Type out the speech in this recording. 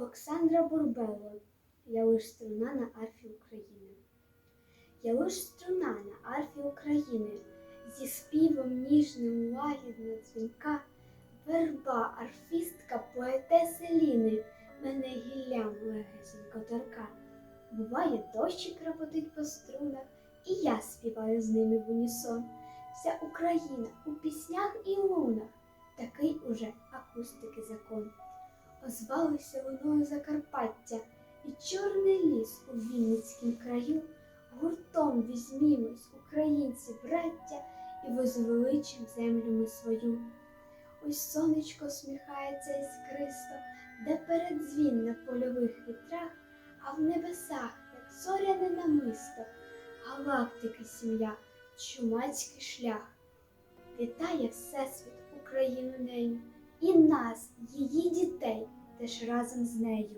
Олександра Бурбело Я лиш струна на арфі України. Я лиш струна на арфі України, зі співом ніжним лагідно дзвінка, верба, арфістка, поетеси Ліни, мене гіллям легесенько торка. Буває, дощик крапотить по струнах, і я співаю з ними в унісон. Вся Україна у піснях і лунах, такий уже акустики закон. Озвалося луною Закарпаття і чорний ліс у Вінницькім краю. Гуртом візьмімось, українці, браття, і возвеличим землю ми свою. Ось сонечко сміхається іскристо, де передзвін на польових вітрах, а в небесах, як зоряне намисто, галактики сім'я, чумацький шлях. Вітає Всесвіт Україну нею і нас, її теж разом з нею.